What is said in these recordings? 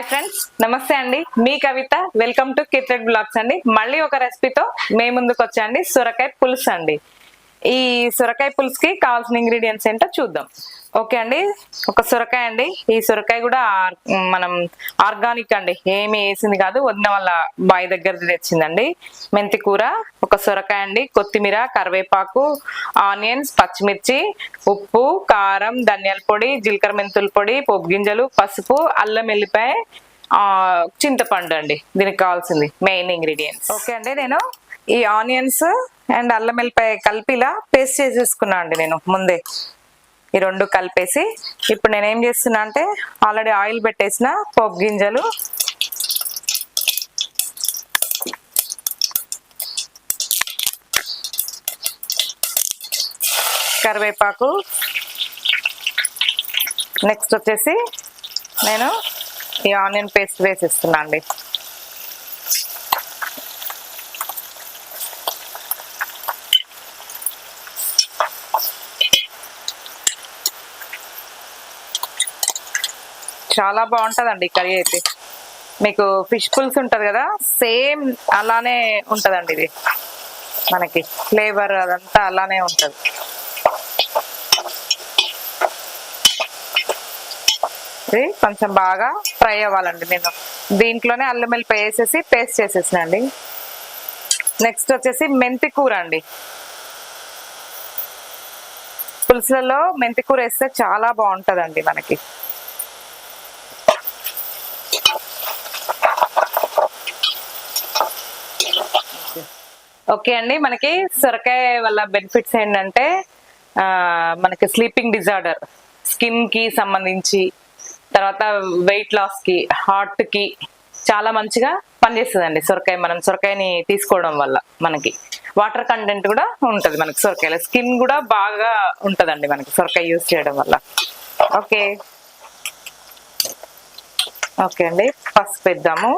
Hi friends నమస్తే అండి. మీ కవిత వెల్కమ్ టు కిత్రెడ్ బ్లాగ్స్ అండి. మళ్ళీ ఒక రెసిపీతో మే ముందుకు వచ్చా అండి. సొరకాయ పులుసు అండి. ఈ సొరకాయ పులుసుకి కావాల్సిన ఇంగ్రీడియంట్స్ ఏంటో చూద్దాం. ఓకే అండి? ఒక సొరకాయ అండి. ఈ సొరకాయ కూడా మనం ఆర్గానిక్ అండి. ఏమి వేసింది కాదు. వదిన వాళ్ళ బాయ్ దగ్గర తెచ్చిందండి. మెంతి కూర ఒక సొరకాయ అండి. కొత్తిమీర కరివేపాకు ఆనియన్స్ పచ్చిమిర్చి ఉప్పు కారం ధనియాల పొడి జీలకర్ర మెంతుల పొడి పోపు గింజలు పసుపు అల్లం వెల్లిపాయ చింతపండు అండి. దీనికి కావాల్సింది మెయిన్ ఇంగ్రీడియంట్స్ ఓకే అండి. నేను ఈ ఆనియన్స్ అండ్ అల్లం వెల్లిపాయ కలిపి ఇలా పేస్ట్ చేసేసుకున్నా అండి నేను ముందే. ఈ రెండు కలిపేసి ఇప్పుడు నేను ఏం చేస్తున్నా అంటే ఆల్రెడీ ఆయిల్ పెట్టేసిన పోపు గింజలు. కరివేపాకు. నెక్స్ట్ వచ్చేసి నేను ఈ ఆనియన్ పేస్ట్ వేసిస్తున్నా అండి. చాలా బాగుంటదండి కర్రీ అయితే. మీకు ఫిష్ పుల్స్ ఉంటది కదా సేమ్ అలానే ఉంటదండి ఇది. మనకి ఫ్లేవర్ అదంతా అలానే ఉంటది. ఇది కొంచెం బాగా ఫ్రై అవ్వాలండి నేను. దీంట్లోనే అల్లం వెల్లిపాయ వేసేసి పేస్ట్ చేసేసినండి నెక్స్ట్ వచ్చేసి మెంతి కూర అండి. పులుసులలో మెంతి కూర వేస్తే చాలా బాగుంటుందండి మనకి. ఓకే అండి. మనకి సొరకాయ వల్ల బెనిఫిట్స్ ఏంటంటే మనకి స్లీపింగ్ డిజార్డర్ స్కిన్కి సంబంధించి తర్వాత వెయిట్ లాస్కి హార్ట్కి చాలా మంచిగా పనిచేస్తుందండి సొరకాయ. మనం సొరకాయని తీసుకోవడం వల్ల మనకి. వాటర్ కంటెంట్ కూడా ఉంటుంది మనకి సొరకాయలో. స్కిన్ కూడా బాగా ఉంటుందండి మనకి సొరకాయ యూజ్ చేయడం వల్ల. ఓకే. ఓకే అండి. పసుపు పెద్దాము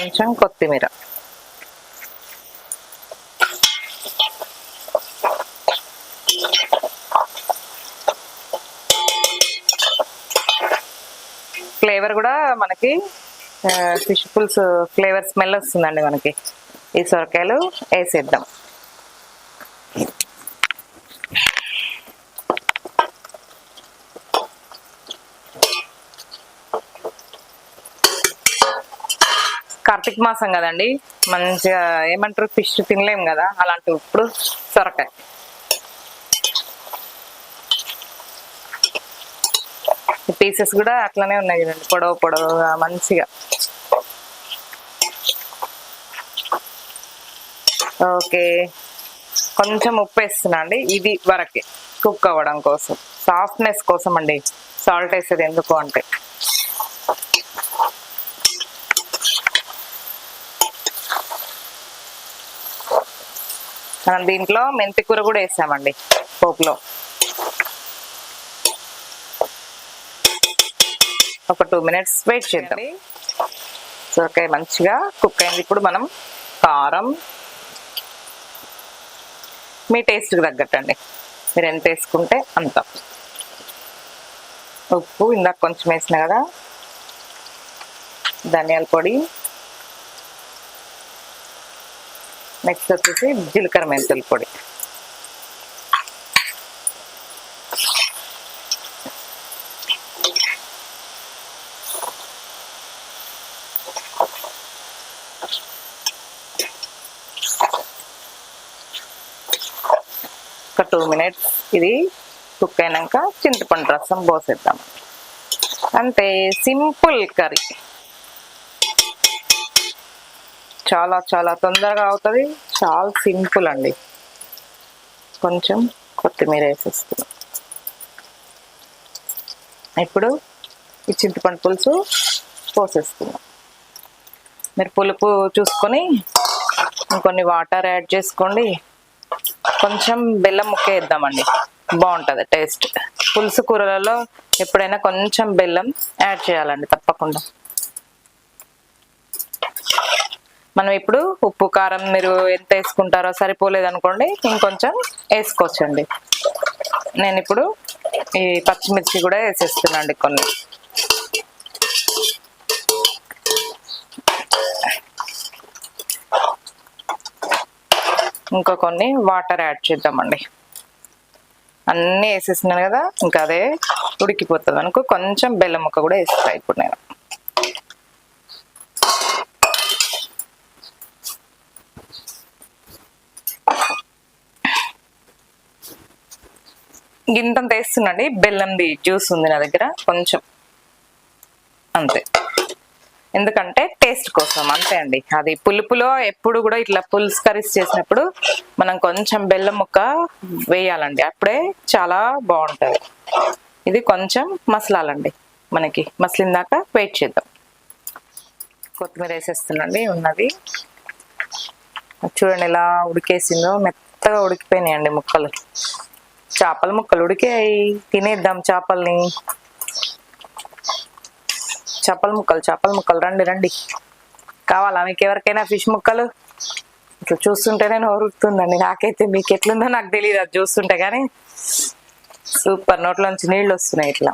కొంచెం కొత్తిమీర ఫ్లేవర్ కూడా మనకి ఫిష్ పుల్స్ ఫ్లేవర్ స్మెల్ వస్తుందండి మనకి. ఈ సొరకాయలు వేసేద్దాం. కార్తీక మాసం కదండి. మంచిగా ఏమంటారు? ఫిష్ తినలేం కదా. అలాంటి ఇప్పుడు సొరకాయ. పీసెస్ కూడా అట్లనే ఉన్నాయి కదండి. పొడవు పొడవుగా మంచిగా. ఓకే. కొంచెం ఉప్పు వేస్తున్నా అండి. ఇది వరకే. కుక్ అవ్వడం కోసం. సాఫ్ట్నెస్ కోసం అండి. సాల్ట్ వేసేది ఎందుకు అంటే. మనం దీంట్లో మెంతి కూర కూడా వేసామండి పోపులో. ఒక టూ మినిట్స్ వెయిట్ చేద్దాం. సొరకాయ మంచిగా కుక్ అయింది. ఇప్పుడు మనం కారం మీ టేస్ట్కి తగ్గట్టు అండి మీరు ఎంత వేసుకుంటే అంత. ఉప్పు ఇందాక కొంచెం వేసిన కదా ధనియాల పొడి నెక్స్ట్ వచ్చేసి జీలకర్ర మెంతుల పొడి. ఒక టూ మినిట్స్ ఇది కుక్ అయినాక చింతపండు రసం పోసేద్దాం. అంతే సింపుల్ కర్రీ. చాలా చాలా తొందరగా అవుతుంది. చాలా సింపుల్ అండి. కొంచెం కొత్తిమీర వేసేస్తున్నాం ఇప్పుడు ఈ చింతపండు పులుసు పోసేసుకున్నాం మీరు పులుపు చూసుకొని ఇంకొన్ని వాటర్ యాడ్ చేసుకోండి. కొంచెం బెల్లం ముక్క వేద్దామండి. బాగుంటుంది టేస్ట్. పులుసు కూరలలో ఎప్పుడైనా కొంచెం బెల్లం యాడ్ చేయాలండి తప్పకుండా. మనం ఇప్పుడు ఉప్పు కారం మీరు ఎంత వేసుకుంటారో సరిపోలేదు అనుకోండి ఇంకొంచెం వేసుకోవచ్చండి. నేను ఇప్పుడు ఈ పచ్చిమిర్చి కూడా వేసేస్తున్నాండి కొన్ని. ఇంకా కొన్ని వాటర్ యాడ్ చేద్దామండి. అన్నీ వేసేసినాను కదా ఇంకా అదే ఉడికిపోతుంది అనుకో కొంచెం బెల్లం ముక్క కూడా వేస్తా ఇప్పుడు నేను. గింతంత వేస్తుందండి. బెల్లంది జ్యూస్ ఉంది నా దగ్గర. కొంచెం అంతే. ఎందుకంటే టేస్ట్ కోసం అంతే అండి. అది పులుపులో ఎప్పుడు కూడా ఇట్లా పులుసు కర్రీస్ చేసినప్పుడు మనం కొంచెం బెల్లం ముక్క వేయాలండి. అప్పుడే చాలా బాగుంటుంది. ఇది కొంచెం మసలాలండి. మనకి మసలిన దాకా వెయిట్ చేద్దాం. కొత్తిమీర వేసేస్తున్నాండి. ఉన్నది. చూడండి ఎలా ఉడికేసిందో. మెత్తగా ఉడికిపోయినాయండి ముక్కలు. చేపల ముక్కలు ఉడికాయి. తినేద్దాం చేపల్ని. చేపల ముక్కలు చేపల ముక్కలు. రండి రండి. కావాలా? మీకు ఎవరికైనా ఫిష్ ముక్కలు? ఇట్లా చూస్తుంటేనే నోరుతుందండి నాకైతే మీకు ఎట్లుందో నాకు తెలియదు అది చూస్తుంటే కానీ సూపర్. నోట్లోంచి నీళ్ళు వస్తున్నాయి ఇట్లా.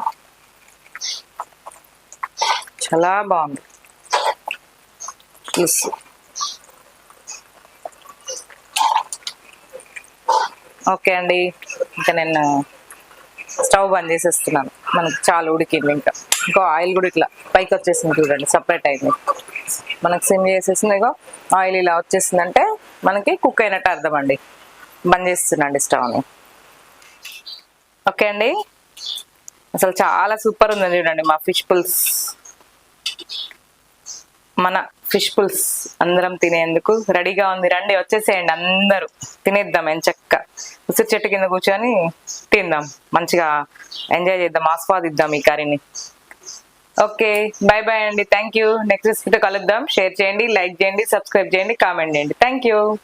చాలా బాగుంది. పులుసు ఓకే అండి. ఇంకా నేను స్టవ్ బంద్ చేసేస్తున్నాను. మనకు చాలా ఉడికింది ఇంకా. ఇంకో ఆయిల్ కూడా ఇట్లా పైకి వచ్చేసింది చూడండి సపరేట్ అయింది. మనకు సిమ్ చేసేసింది ఇగో ఆయిల్ ఇలా వచ్చేసిందంటే మనకి కుక్ అయినట్టు అర్థం అండి. బంద్ చేస్తున్నాండి స్టవ్ని. ఓకే అండి? అసలు చాలా సూపర్ ఉందండి చూడండి మా ఫిష్ పుల్స్. మన ఫిష్ పుల్స్ అందరం తినేందుకు రెడీగా ఉంది. రండి వచ్చేసేయండి అందరూ. తినేద్దాం ఎంచక్క ఉసిరి చెట్టు కింద కూర్చొని తిందాం. మంచిగా ఎంజాయ్ చేద్దాం ఆస్వాదిద్దాం ఈ కర్రీని. ఓకే బాయ్ బాయ్ అండి. Thank you. నెక్స్ట్ రెసిపీతో కలుద్దాం. షేర్ చేయండి లైక్ చేయండి సబ్స్క్రైబ్ చేయండి కామెంట్ చేయండి. Thank you.